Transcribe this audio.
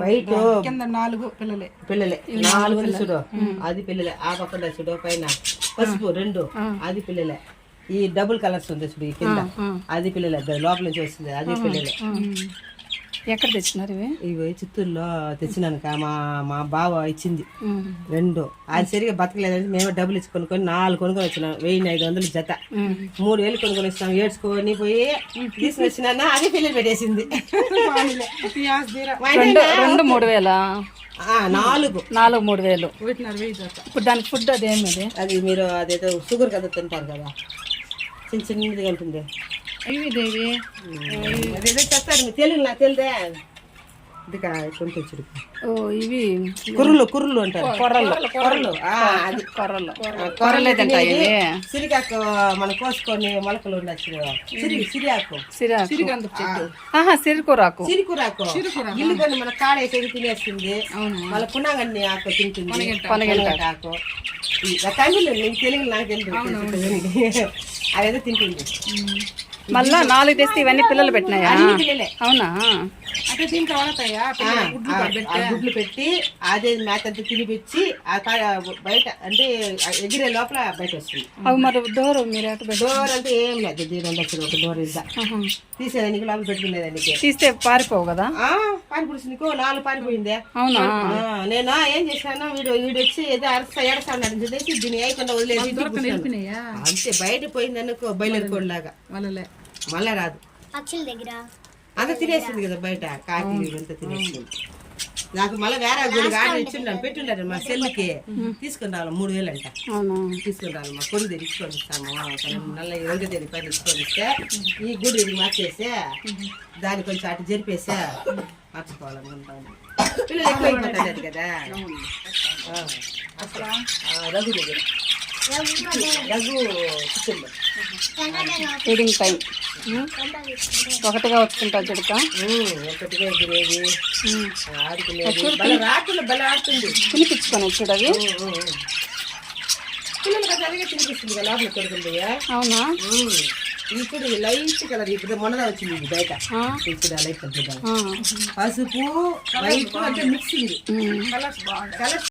White కింద నాలుగు పిల్లలే. పిల్లలే నాలుగు చూడు. అది పిల్లలే ఆ పక్కన చూడు పైన. పసుపు రెండు అది పిల్లలే. ఈ డబుల్ కలర్స్ ఉంది చూడు ఈ కింద. అది పిల్లలే లోపల నుంచి వస్తుంది అది పిల్లలే. ఎక్కడ తెచ్చినారు ఇవి? ఇవి చిత్తూరులో తెచ్చినాను కా- మా మా బావ ఇచ్చింది. రెండు. అది సరిగా బతకలేదంటే మేమే డబ్బులు ఇచ్చి కొనుక్కొని నాలుగు కొనుక్కొని వచ్చినాం. వెయ్యి ఐదు వందలు జత. మూడు వేలు కొనుక్కొని వచ్చినాం. ఏడ్చుకొని పోయి తీసుకుని వచ్చినా అది పిల్లలు పెట్టేసింది. రెండు మూడు వేల? నాలుగు. నాలుగు మూడు వేలు. ఇప్పుడు దానికి ఫుడ్ అదేమి అది అది మీరు అదేదో షుగర్ కదా తింటారు కదా. చిన్న చిన్నదిగా ఉంటుంది. ఇవి దేవి. అదేదో చెప్తారు మీరు తెలుగు నాకు తెలిదే. ఇది కొంచెం ఓ ఇవి. కుర్రలు కుర్రలు అంటారు కొర్రలు కొర్రలు అది. కొర్రలు. కొర్రలు కొర్రలే తింటాయి ఇవి. సిరికాకు మనం కోసుకొని మొలకలు ఉండొచ్చు సిరి సిరియాకు. సిరాకు సిరిగంధ చెట్టు ఆహా సిరికూరాకు. సిరికూరాకు. ఇల్లు కొన్ని మన కాడ వేసేది తినేస్తుంది? మళ్ళీ పునాగన్ని ఆకు తింటుంది. పనగంట. ఆకు. తమిళ్ నీకు తెలుగు నాకు తెలియదు. అదేదో తింటుంది. మళ్ళా నాలుగు తెస్తే ఇవన్నీ పిల్లలు పెట్టినాయా? అవునా? అంటే దీంట్లో వాడతాయా పిల్లలు గుడ్లు పెట్టి అదే మేత అంతా తినిపించి బయట అంటే ఎగిరే లోపల బయట వస్తుంది అవి మరి డోరు మీరు డోర్ అంటే ఏం లేదు దీని ఉండొచ్చు ఒక డోర్ ఇద్దా. తీసేదానికి లోపల పెట్టుకునేదానికి తీస్తే పారిపోవు కదా? నీకు నాలుగు పారిపోయిందే. అవునా? ఆ, నేను ఏం చేశాను వీడు వీడు వచ్చి ఏదో అరస ఎడసాడు చెప్పేసి దీన్ని వేయకుండా. వెళ్ళిపోయినాయా? అంతే బయట పోయింది అనుకో బయలుదేరుకోలాగా వాళ్ళలే. మళ్ళా రాదు దగ్గర. అంత తినేసింది కదా బయట కాకి అంతా తినేసింది. నాకు మళ్ళీ వేరే గుడికి ఆర్డర్ ఇచ్చిండాను పెట్టుండారు మా సెల్లుకి తీసుకుని రావాలి మూడు వేలు అంట అవునా? తీసుకుని రావాలి మా దగ్గర ఇచ్చుకొని ఇస్తాము. నల్ల ఒకటి దగ్గర పైన ఇచ్చుకొని ఇస్తే ఈ గుడి ఇది మార్చేస్తే దాన్ని కొంచెం అటు జరిపేసా మార్చుకోవాలనుకుంటాను పిల్లలు ఎక్కువ అయిపోతారు కదా. అసలు రఘు దగ్గర. ఫీడింగ్ టైం ఒకటిగా వచ్చుకుంటా చుడక ఒకటిగా తినిపించుకొని లోపల కొడుకుందయ్యా అవునా? ఇప్పుడు లైట్ కలర్ ఇప్పుడు మొన్నదా వచ్చింది ఇది బయట. ఇప్పుడు లైట్ కలర్. పసుపు వైట్ అంటే మిక్సింగ్. కలర్స్